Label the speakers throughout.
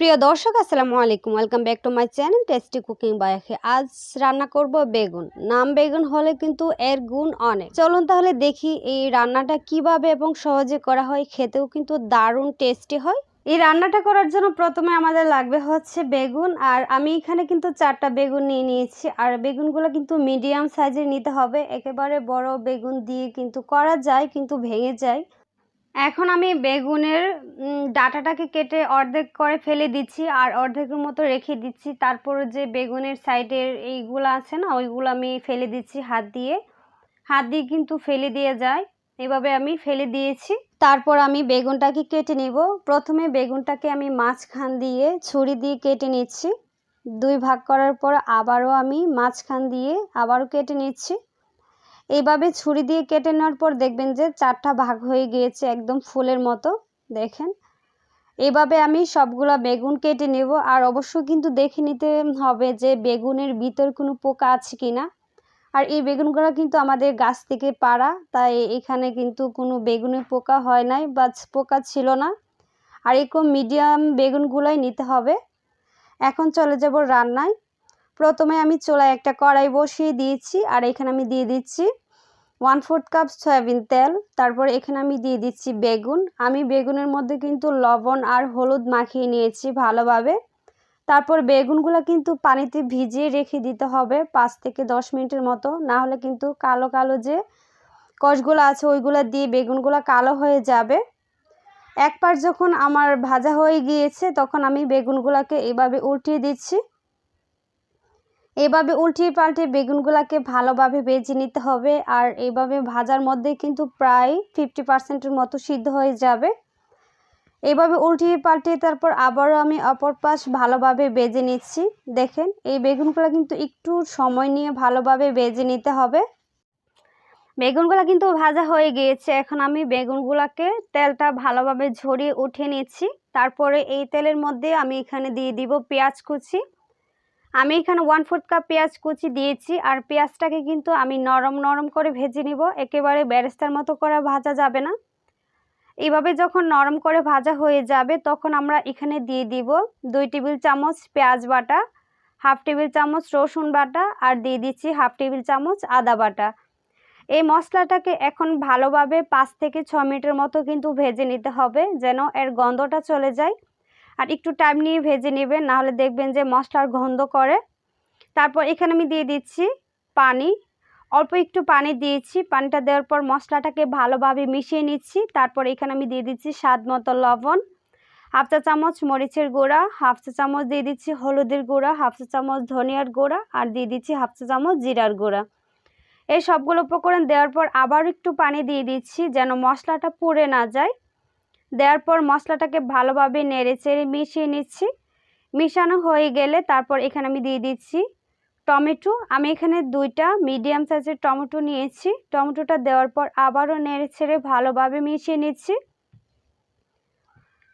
Speaker 1: প্রিয় দর্শক, আসসালামু আলাইকুম। Welcome back to my channel tasty cooking by Akhi আজ রান্না করব বেগুন। নাম বেগুন হলে কিন্তু এর গুণ অনেক। চলুন তাহলে দেখি এই রান্নাটা কীভাবে এবং সহজে করা হয়। খেতেও কিন্তু দারুণ টেস্টি হয়। এই রান্নাটা করার জন্য প্রথমে আমাদের লাগবে হচ্ছে বেগুন। আর আমি এখানে কিন্তু চারটা বেগুন নিয়ে নিয়েছি। আর বেগুনগুলো কিন্তু মিডিয়াম সাইজের নিতে হবে। একেবারে বড় বেগুন দিয়ে কিন্তু করা যায়, কিন্তু ভেঙে যায়। এখন আমি বেগুনের ডাঁটাটাকে কেটে অর্ধেক করে ফেলে দিচ্ছি আর অর্ধেকের মতো রেখে দিচ্ছি। তারপর যে বেগুনের সাইডের এইগুলো আছে না, ওইগুলো আমি ফেলে দিচ্ছি হাত দিয়ে। হাত দিয়ে কিন্তু ফেলে দিয়ে যায়। এভাবে আমি ফেলে দিয়েছি। তারপর আমি বেগুনটাকে কেটে নিব। প্রথমে বেগুনটাকে আমি মাঝখান দিয়ে ছুরি দিয়ে কেটে নিচ্ছি। দুই ভাগ করার পর আবারও আমি মাঝখান দিয়ে আবারও কেটে নিচ্ছি। এইভাবে ছুরি দিয়ে কেটে নেওয়ার পর দেখবেন যে চারটা ভাগ হয়ে গিয়েছে একদম ফুলের মতো, দেখেন। এইভাবে আমি সবগুলো বেগুন কেটে নেব। আর অবশ্যই কিন্তু দেখে নিতে হবে যে বেগুনের ভিতর কোনো পোকা আছে কি না আর এই বেগুনগুলো কিন্তু আমাদের গাছ থেকে পাড়া, তাই এখানে কিন্তু কোনো বেগুনে পোকা হয় নাই বা পোকা ছিল না। আর এরকম মিডিয়াম বেগুনগুলোই নিতে হবে। এখন চলে যাব রান্নায়। প্রথমে আমি চোলায় একটা কড়াই বসিয়ে দিয়েছি, আর এখানে আমি দিয়ে দিচ্ছি ওয়ান ফোর্থ কাপ সয়াবিন তেল, তারপর এখানে আমি দিয়ে দিচ্ছি বেগুন। আমি বেগুনের মধ্যে কিন্তু লবণ আর হলুদ মাখিয়ে নিয়েছি ভালোভাবে। তারপর বেগুনগুলো কিন্তু পানিতে ভিজিয়ে রেখে দিতে হবে পাঁচ থেকে দশ মিনিটের মতো। না হলে কিন্তু কালো কালো যে কষগুলো আছে ওইগুলো দিয়ে বেগুনগুলো কালো হয়ে যাবে। একবার যখন আমার ভাজা হয়ে গিয়েছে, তখন আমি বেগুনগুলোকে এভাবে উল্টিয়ে দিচ্ছি। এভাবে উল্টিয়ে পাল্টে বেগুনগুলোকে ভালোভাবে ভেজে নিতে হবে আর এইভাবে ভাজার মধ্যে কিন্তু প্রায় ফিফটি পার্সেন্টের মতো সিদ্ধ হয়ে যাবে। এভাবে উল্টিয়ে পাল্টে তারপর আবারও আমি অপর পাশ ভালোভাবে বেজে নিচ্ছি। দেখেন, এই বেগুনগুলো কিন্তু একটু সময় নিয়ে ভালোভাবে বেজে নিতে হবে। বেগুনগুলো কিন্তু ভাজা হয়ে গিয়েছে। এখন আমি বেগুনগুলোকে তেলটা ভালোভাবে ঝরিয়ে উঠে নিচ্ছি। তারপরে এই তেলের মধ্যে আমি এখানে দিয়ে দিব পেঁয়াজ কুচি। আমি এখানে ওয়ান ফোর্থ কাপ পেঁয়াজ কুচি দিয়েছি, আর পেঁয়াজটাকে কিন্তু আমি নরম নরম করে ভেজে নিব। একেবারে ব্যারেস্তার মতো করে ভাজা যাবে না। এইভাবে যখন নরম করে ভাজা হয়ে যাবে, তখন আমরা এখানে দিয়ে দিব দুই টেবিল চামচ পেঁয়াজ বাটা, হাফ টেবিল চামচ রসুন বাটা, আর দিয়ে দিচ্ছি হাফ টেবিল চামচ আদা বাটা। এই মশলাটাকে এখন ভালোভাবে পাঁচ থেকে ছ মিনিটের মতো কিন্তু ভেজে নিতে হবে, যেন এর গন্ধটা চলে যায়। আর একটু টাইম নিয়ে ভেজে নেবেন, নাহলে দেখবেন যে মশলার গন্ধ করে। তারপর এখানে আমি দিয়ে দিচ্ছি পানি। অল্প একটু পানি দিয়েছি, পানিটা দেওয়ার পর মশলাটাকে ভালোভাবে মিশিয়ে নিচ্ছি। তারপর এখানে আমি দিয়ে দিচ্ছি স্বাদ মতো লবণ, হাফ চা চামচ মরিচের গুঁড়া, হাফ চা চামচ দিয়ে দিচ্ছি হলুদের গুঁড়া, হাফ চা চামচ ধনিয়ার গুঁড়া, আর দিয়ে দিচ্ছি হাফ চা চামচ জিরার গুঁড়া। এই সবগুলো উপকরণ দেওয়ার পর আবার একটু পানি দিয়ে দিচ্ছি যেন মশলাটা পুড়ে না যায়। দেওয়ার পর মশলাটাকে ভালোভাবে নেড়ে চেড়ে মিশিয়ে নিচ্ছি। মিশানো হয়ে গেলে তারপর এখানে আমি দিয়ে দিচ্ছি টমেটো। আমি এখানে দুইটা মিডিয়াম সাইজের টমেটো নিয়েছি। টমেটোটা দেওয়ার পর আবারও নেড়ে ছেড়ে ভালোভাবে মিশিয়ে নিচ্ছি।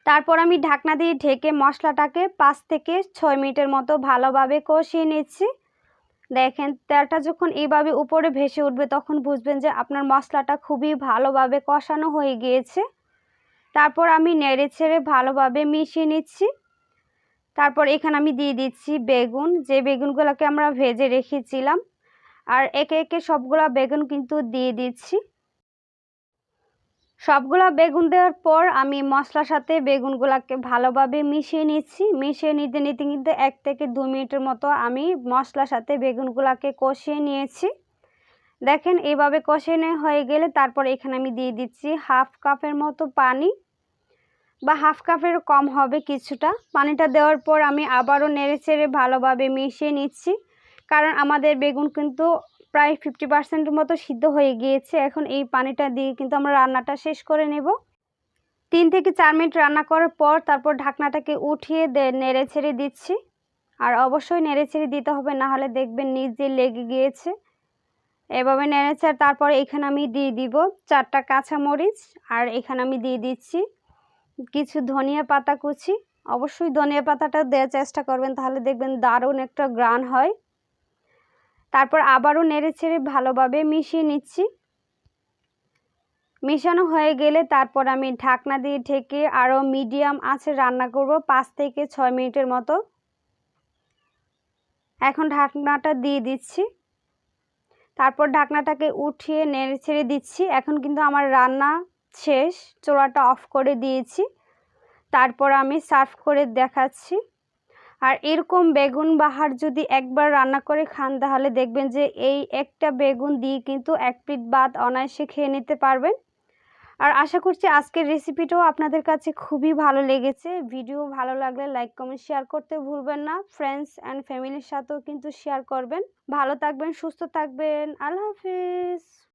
Speaker 1: তারপর আমি ঢাকনা দিয়ে ঢেকে মশলাটাকে পাঁচ থেকে ছয় মিনিটের মতো ভালোভাবে কষিয়ে নিচ্ছি। দেখেন, তেলটা যখন এইভাবে উপরে ভেসে উঠবে তখন বুঝবেন যে আপনার মশলাটা খুবই ভালোভাবে কষানো হয়ে গিয়েছে। তারপর আমি নেড়ে ছেড়ে ভালোভাবে মিশিয়ে নিচ্ছি। তারপর এখানে আমি দিয়ে দিচ্ছি বেগুন। যে বেগুনগুলোকে আমরা ভেজে রেখেছিলাম, আর একে একে সবগুলা বেগুন কিন্তু দিয়ে দিচ্ছি। সবগুলা বেগুন দেওয়ার পর আমি মশলার সাথে বেগুনগুলোকে ভালোভাবে মিশিয়ে নিচ্ছি। মিশিয়ে নিতে নিতে কিন্তু এক থেকে দু মিনিটের মতো আমি মশলার সাথে বেগুনগুলোকে কষিয়ে নিয়েছি। দেখেন এভাবে কষিয়ে নেওয়া হয়ে গেলে তারপর এখানে আমি দিয়ে দিচ্ছি হাফ কাপের মতো পানি। বা হাফ কাপের কম হবে কিছুটা। পানিটা দেওয়ার পর আমি আবারও নেড়ে চেড়ে ভালোভাবে মিশিয়ে নিচ্ছি। কারণ আমাদের বেগুন কিন্তু প্রায় ফিফটি পার্সেন্টের মতো সিদ্ধ হয়ে গিয়েছে। এখন এই পানিটা দিয়ে কিন্তু আমরা রান্নাটা শেষ করে নেব। তিন থেকে চার মিনিট রান্না করার পর তারপর ঢাকনাটাকে উঠিয়ে নেড়ে ছেড়ে দিচ্ছি। আর অবশ্যই নেড়ে ছেড়ে দিতে হবে, না হলে দেখবেন নিজে লেগে গিয়েছে। এভাবে নেড়েছে তারপর এখানে আমি দিয়ে দিব চারটা কাঁচামরিচ। আর এখানে আমি দিয়ে দিচ্ছি কিছু ধনিয়া পাতা কুচি। অবশ্যই ধনিয়া পাতাটা দেওয়ার চেষ্টা করবেন, তাহলে দেখবেন দারুণ একটা গ্রান হয়। তারপর আবারও নেড়ে ছেড়ে ভালোভাবে মিশিয়ে নিচ্ছি। মেশানো হয়ে গেলে তারপর আমি ঢাকনা দিয়ে ঢেকে আরও মিডিয়াম আছে রান্না করব, পাঁচ থেকে ছয় মিনিটের মতো। এখন ঢাকনাটা দিয়ে দিচ্ছি। তারপর ঢাকনাটাকে উঠিয়ে নেড়ে ছেড়ে দিচ্ছি। এখন কিন্তু আমার রান্না শেষ, চোলাটা অফ করে দিয়েছি। তারপর আমি সার্ভ করে দেখাচ্ছি। আর এরকম বেগুন বাহার যদি একবার রান্না করে খান, তাহলে দেখবেন যে এই একটা বেগুন দিয়ে কিন্তু এক প্লেট ভাত অনায়াসে খেয়ে নিতে পারবেন। আর আশা করছি আজকের রেসিপিটাও আপনাদের কাছে খুবই ভালো লেগেছে। ভিডিও ভালো লাগলে লাইক, কমেন্ট, শেয়ার করতে ভুলবেন না। ফ্রেন্ডস অ্যান্ড ফ্যামিলির সাথেও কিন্তু শেয়ার করবেন। ভালো থাকবেন, সুস্থ থাকবেন। আল্লাহ হাফিজ।